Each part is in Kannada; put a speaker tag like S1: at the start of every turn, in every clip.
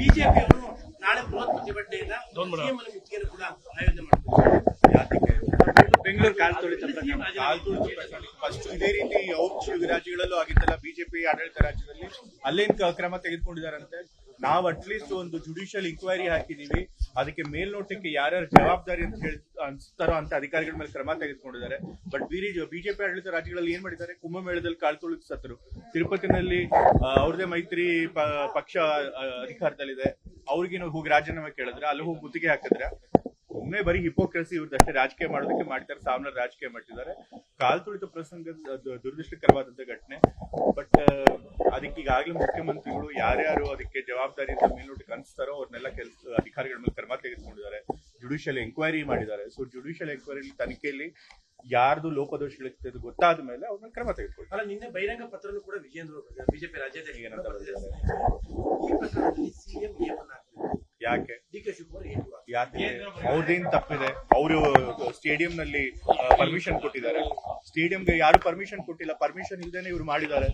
S1: ಬಿಜೆಪಿಯವರು ನಾಳೆ ಬೃಹತ್ ಪ್ರತಿಭಟನೆಯನ್ನ ಸಿಎಂ ಕೂಡ ಆಯೋಜನೆ ಮಾಡ್ತಾರೆ
S2: ಬೆಂಗಳೂರು ಕಾಲ್ ತುಳಿತ ಫಸ್ಟ್ ಇದೇ ರೀತಿ ಔಟ್ ರಾಜ್ಯಗಳಲ್ಲೂ ಆಗಿತ್ತಲ್ಲ ಬಿಜೆಪಿ ಆಡಳಿತ ರಾಜ್ಯದಲ್ಲಿ ಅಲ್ಲೇನ್ ಕ್ರಮ ತೆಗೆದುಕೊಂಡಿದಾರಂತೆ ನಾವು ಅಟ್ಲೀಸ್ಟ್ ಒಂದು ಜುಡಿಷಿಯಲ್ ಇನ್ಕ್ವೈರಿ ಹಾಕಿದೀವಿ. ಅದಕ್ಕೆ ಮೇಲ್ನೋಟಕ್ಕೆ ಯಾರ್ಯಾರು ಜವಾಬ್ದಾರಿ ಅಂತ ಹೇಳಿ, ಅನ್ಸ್ತಾರೋ ಅಂತ ಅಧಿಕಾರಿಗಳ ಮೇಲೆ ಕ್ರಮ ತೆಗೆದುಕೊಂಡಿದ್ದಾರೆ. ಬಟ್ ಬಿಜೆಪಿ ಆಡಳಿತ ರಾಜ್ಯಗಳಲ್ಲಿ ಏನ್ ಮಾಡಿದ್ದಾರೆ? ಕುಂಭಮೇಳದಲ್ಲಿ ಕಾಲ್ ತುಳಿದು ಸತ್ತರು. ತಿರುಪತಿನಲ್ಲಿ ಅವ್ರದೇ ಮೈತ್ರಿ ಪಕ್ಷ ಅಧಿಕಾರದಲ್ಲಿದೆ. ಅವ್ರಿಗೇನು ಹೋಗಿ ರಾಜೀನಾಮೆ ಕೇಳಿದ್ರೆ, ಅಲ್ಲಿ ಹೋಗಿ ಗುತ್ತಿಗೆ ಹಾಕಿದ್ರೆ, ಒಮ್ಮೆ ಬರೀ ಹಿಪೋಕ್ರಸಿ ಇವ್ರದಷ್ಟೇ ರಾಜಕೀಯ ಮಾಡೋದಕ್ಕೆ ಮಾಡ್ತಾರೆ ಸಾಮಾನ್ಯ ರಾಜಕೀಯ ಮಾಡ್ತಿದ್ದಾರೆ. ಕಾಲ್ ತುಳಿತ ಪ್ರಸಂಗ ದುರದೃಷ್ಟಕರವಾದಂತ ಘಟನೆ. ಬಟ್ ಅದಕ್ಕೆ ಈಗಾಗಲೇ ಮುಖ್ಯಮಂತ್ರಿಗಳು ಯಾರ್ಯಾರು ಅದಕ್ಕೆ ಜವಾಬ್ದಾರಿ ಅಂತ ಮೇಲ್ನೋಟಕ್ಕೆ ಅನ್ಸ್ತಾರೋ ಅವ್ರನ್ನೆಲ್ಲ ಕೆಲಸ ಅಧಿಕಾರಿಗಳ ಮೇಲೆ ಕ್ರಮ ತೆಗೆದುಕೊಂಡಿದ್ದಾರೆ. ಜುಡಿಷಿಯಲ್ ಎಂಕ್ವೈರಿ ಮಾಡಿದ್ದಾರೆ. ಸೊ ಜುಡಿಷಿಯಲ್ ಎಂಕ್ವೈರಿ ತನಿಖೆಯಲ್ಲಿ ಯಾರ್ದು ಲೋಪದೋಷಗಳಿರ್ತದೆ ಗೊತ್ತಾದ ಮೇಲೆ ಅವ್ರ ಮೇಲೆ ಕ್ರಮ ತೆಗೆದುಕೊಳ್ತಾರೆ
S1: ಅಲ್ಲ ನಿನ್ನೆ ಬಹಿರಂಗ ಪತ್ರನೂ ಕೂಡ ವಿಜೇಂದ್ರ ಬಿಜೆಪಿ ರಾಜ್ಯಾಧ್ಯಕ್ಷ
S2: ಏನಂತ ಬರೆದಿದ್ದಾರೆ?
S1: ಈ ಪ್ರಕರಣದಲ್ಲಿ ಸಿಎಂ ನಿಯಮನ
S2: ಯಾಕೆ
S1: ಡಿ ಕೆ ಶಿವಕುಮಾರ್
S2: ಯಾಕೆ ಅವ್ರದೇನ್ ತಪ್ಪಿದೆ? ಅವರು ಸ್ಟೇಡಿಯಂ ನಲ್ಲಿ ಪರ್ಮಿಷನ್ ಕೊಟ್ಟಿದ್ದಾರೆ. ಸ್ಟೇಡಿಯಂಗೆ ಯಾರು ಪರ್ಮಿಷನ್ ಕೊಟ್ಟಿಲ್ಲ. ಪರ್ಮಿಷನ್ ಇಲ್ದೇನೆ ಇವ್ರು ಮಾಡಿದ್ದಾರೆ.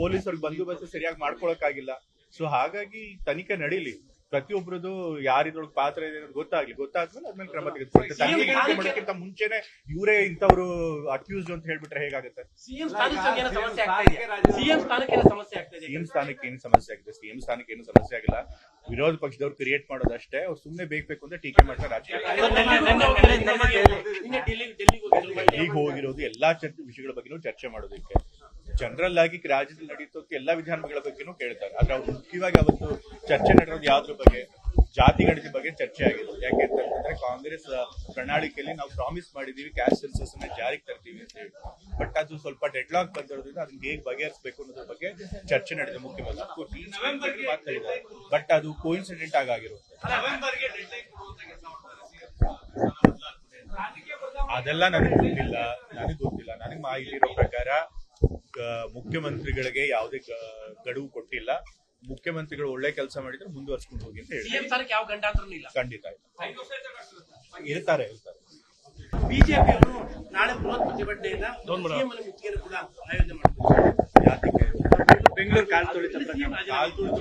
S2: ಪೊಲೀಸರು ಬಂದೋಬಸ್ತ್ ಸರಿಯಾಗಿ ಮಾಡ್ಕೊಳಕ್ಕಾಗಿಲ್ಲ. ಸೊ ಹಾಗಾಗಿ ತನಿಖೆ ನಡೀಲಿ. ಪ್ರತಿಯೊಬ್ಬರದು ಯಾರಿದ್ರೊಳಗೆ ಪಾತ್ರ ಇದೆ ಅನ್ನೋದು ಗೊತ್ತಾಗ್ಲಿ. ಗೊತ್ತಾದ್ಮೇಲೆ ಅದ್ಮೇಲೆ ಕ್ರಮ ತೆಗೆದುಕೊಳ್ತಾರೆ ಮಾಡೋಕ್ಕಿಂತ ಮುಂಚೆನೆ ಇವರೇ ಇಂಥವ್ರು ಅಕ್ಯೂಸ್ಡ್ ಅಂತ ಹೇಳ್ಬಿಟ್ರೆ ಹೇಗಾಗುತ್ತೆ?
S1: ಸಿಎಂ ಸ್ಥಾನಕ್ಕೆ ಏನು ಸಮಸ್ಯೆ ಆಗ್ತಿದೆ ಸಿಎಂ ಸ್ಥಾನಕ್ಕೆ ಏನೋ ಸಮಸ್ಯೆ ಆಗ್ತಾ
S2: ಸಿಎಂ ಸ್ಥಾನಕ್ಕೆ ಏನು ಸಮಸ್ಯೆ ಆಗಿದೆ? ಸಿಎಂ ಸ್ಥಾನಕ್ಕೆ ಏನು ಸಮಸ್ಯೆ ಆಗಿಲ್ಲ. ವಿರೋಧ ಪಕ್ಷದವ್ರು ಕ್ರಿಯೇಟ್ ಮಾಡೋದಷ್ಟೇ ಅವ್ರು ಸುಮ್ಮನೆ ಬೇಕು ಬೇಕು ಅಂತ ಟೀಕೆ ಮಾಡ್ತಾರೆ ರಾಜಕೀಯ ಈಗ ಹೋಗಿರೋದು ಎಲ್ಲಾ ಚರ್ಚೆ ವಿಷಯಗಳ ಬಗ್ಗೆನೂ ಚರ್ಚೆ ಮಾಡೋದಕ್ಕೆ. ಜನರಲ್ ಆಗಿ ರಾಜ್ಯದಲ್ಲಿ ನಡೀತೋಕೆ ಎಲ್ಲಾ ವಿಧಾನಗಳ ಬಗ್ಗೆನೂ ಕೇಳ್ತಾರೆ. ಆದ್ರೆ ಅವ್ರು ಮುಖ್ಯವಾಗಿ ಅವತ್ತು ಚರ್ಚೆ ನಡೆಯೋದು ಯಾವ್ದ್ರ ಬಗ್ಗೆ? ಜಾತಿ ಗಣತಿ ಬಗ್ಗೆ ಚರ್ಚೆ ಆಗಿದೆ ಯಾಕೆ ಅಂತಂದ್ರೆ ಕಾಂಗ್ರೆಸ್ ಪ್ರಣಾಳಿಕೆಯಲ್ಲಿ ನಾವು ಪ್ರಾಮಿಸ್ ಮಾಡಿದೀವಿ ಕ್ಯಾಶ್ ಸೆನ್ಸಸ್ ಅನ್ನ ಜಾರಿಗೆ ತರ್ತೀವಿ ಅಂತ ಹೇಳಿ. ಬಟ್ ಅದು ಸ್ವಲ್ಪ ಡೆಡ್ ಲಾಕ್ ಬಂದಿರೋದ್ರಿಂದ ಅದನ್ನ ಹೇಗೆ ಬಗೆಹರಿಸಬೇಕು ಅನ್ನೋದ್ರ ಬಗ್ಗೆ ಚರ್ಚೆ ನಡೆದಿದೆ ಮುಖ್ಯಮಂತ್ರಿ. ಮಾತಾಡಿದ್ದಾರೆ ಬಟ್ ಅದು ಕೋಇನ್ಸಿಡೆಂಟ್ ಆಗಿರುತ್ತೆ ಅದೆಲ್ಲ ನನಗೆ ಗೊತ್ತಿಲ್ಲ. ನನಗೆ ಗೊತ್ತಿಲ್ಲ. ನನಗೆ ಮಾಹಿತಿ ಇರೋ ಪ್ರಕಾರ ಮುಖ್ಯಮಂತ್ರಿಗಳಿಗೆ ಯಾವುದೇ ಗಡುವು ಕೊಟ್ಟಿಲ್ಲ. ಮುಖ್ಯಮಂತ್ರಿಗಳು ಒಳ್ಳೆ ಕೆಲಸ ಮಾಡಿದ್ರೆ ಮುಂದುವರ್ಸ್ಕೊಂಡು ಹೋಗಿ ಅಂತ ಹೇಳಿ
S1: ಯಾವ ಗಂಡಾಂತರನೂ ಇಲ್ಲ.
S2: ಖಂಡಿತ ಇಲ್ಲ. ಇರ್ತಾರೆ ಇರ್ತಾರೆ.
S1: ಬಿಜೆಪಿಯವರು ನಾಳೆ ಬೃಹತ್ ಪ್ರತಿಭಟನೆಯನ್ನ ಸಿಎಂ ಮುತ್ತಿಗೆಯನ್ನು ಕೂಡ ಆಯೋಜನೆ ಮಾಡ್ತಾರೆ
S2: ಬೆಂಗಳೂರು ಕಾಲ್ ತುಳಿತ ಕಾಲ್ ತುಳಿತ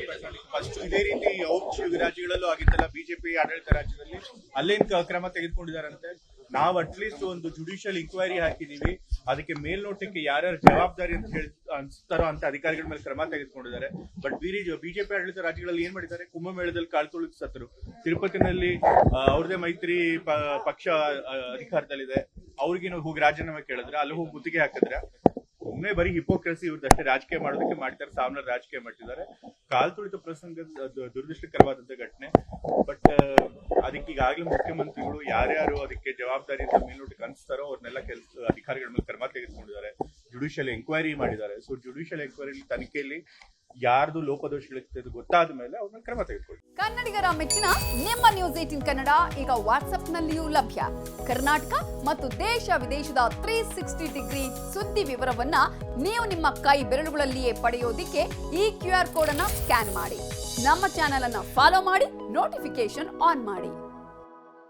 S2: ಫಸ್ಟ್ ಇದೇ ರೀತಿ ಔಟ್ ರಾಜ್ಯಗಳಲ್ಲೂ ಆಗಿತ್ತಲ್ಲ ಬಿಜೆಪಿ ಆಡಳಿತ ರಾಜ್ಯದಲ್ಲಿ ಅಲ್ಲೇನ್ ಕ್ರಮ ಕ್ರಮ ತೆಗೆದುಕೊಂಡಿದಾರಂತೆ ನಾವು ಅಟ್ಲೀಸ್ಟ್ ಒಂದು ಜುಡಿಷಿಯಲ್ ಇನ್ಕ್ವೈರಿ ಹಾಕಿದೀವಿ. ಅದಕ್ಕೆ ಮೇಲ್ನೋಟಕ್ಕೆ ಯಾರ್ಯಾರು ಜವಾಬ್ದಾರಿ ಅಂತ ಹೇಳಿ ಅನ್ಸ್ತಾರೋ ಅಂತ ಅಧಿಕಾರಿಗಳ ಮೇಲೆ ಕ್ರಮ ತೆಗೆದುಕೊಂಡಿದ್ದಾರೆ. ಬಟ್ ಬಿಜೆಪಿ ಆಡಳಿತ ರಾಜ್ಯಗಳಲ್ಲಿ ಏನ್ ಮಾಡಿದ್ದಾರೆ? ಕುಂಭಮೇಳದಲ್ಲಿ ತೊಳಿತು ಸತ್ತರು. ತಿರುಪತಿನಲ್ಲಿ ಅವ್ರದೇ ಮೈತ್ರಿ ಪಕ್ಷ ಅಧಿಕಾರದಲ್ಲಿದೆ. ಅವ್ರಿಗೆ ಹೋಗಿ ರಾಜೀನಾಮೆ ಕೇಳಿದ್ರೆ, ಅಲ್ಲಿ ಹೋಗಿ ಮುತ್ತಿಗೆ ಹಾಕಿದ್ರೆ, ಒಮ್ಮೆ ಬರೀ ಹಿಪೋಕ್ರಸಿ ಇವ್ರದಷ್ಟೇ ರಾಜಕೀಯ ಮಾಡೋದಕ್ಕೆ ಮಾಡ್ತಾರೆ ಸಾಮಾನ್ಯ ರಾಜಕೀಯ ಮಾಡ್ತಿದ್ದಾರೆ. ಕಾಲ್ ತುಳಿತ ಪ್ರಸಂಗ ದುರದೃಷ್ಟಕರವಾದಂತ ಘಟನೆ. ಈಗಾಗಲೇ ಮುಖ್ಯಮಂತ್ರಿಗಳು ಯಾರ್ಯಾರು ಅದಕ್ಕೆ ಜವಾಬ್ದಾರಿ ಮೇಲ್ನೋಟಕ್ಕೆ ಅನಿಸ್ತಾರೋ ಅವ್ರನ್ನೆಲ್ಲ ಕೆಲಸ, ಅಧಿಕಾರಿಗಳ ಮೇಲೆ ಕ್ರಮ ತೆಗೆದುಕೊಂಡಿದ್ದಾರೆ. ಜುಡಿಷಿಯಲ್ ಎಂಕ್ವೈರಿ ಮಾಡಿದ್ದಾರೆ. ಸೊ ಜುಡಿಷಿಯಲ್ ಎಂಕ್ವೈರಿ ತನಿಖೆಯಲ್ಲಿ ಯಾರ್ದು ಲೋಪದೋಷಗಳಿರ್ತದೆ ಗೊತ್ತಾದ ಮೇಲೆ ಅವ್ರನ್ನ ಕ್ರಮ ತೆಗೆದುಕೊಳ್ಳಿ.
S3: ಕನ್ನಡಿಗರ ಮೆಚ್ಚಿನ ನಿಮ್ಮ ನ್ಯೂಸ್ ಏಟಿನ್ ಕನ್ನಡ ಈಗ ವಾಟ್ಸ್ಆಪ್ನಲ್ಲಿಯೂ ಲಭ್ಯ. ಕರ್ನಾಟಕ ಮತ್ತು ದೇಶ ವಿದೇಶದ ತ್ರೀ ಸಿಕ್ಸ್ಟಿ ಡಿಗ್ರಿ ಸುದ್ದಿ ವಿವರವನ್ನ ನೀವು ನಿಮ್ಮ ಕೈ ಬೆರಳುಗಳಲ್ಲಿಯೇ ಪಡೆಯೋದಿಕ್ಕೆ ಈ ಕ್ಯೂ ಆರ್ ಕೋಡ್ ಅನ್ನ ಸ್ಕ್ಯಾನ್ ಮಾಡಿ. ನಮ್ಮ ಚಾನೆಲ್ ಅನ್ನ ಫಾಲೋ ಮಾಡಿ ನೋಟಿಫಿಕೇಶನ್ ಆನ್ ಮಾಡಿ.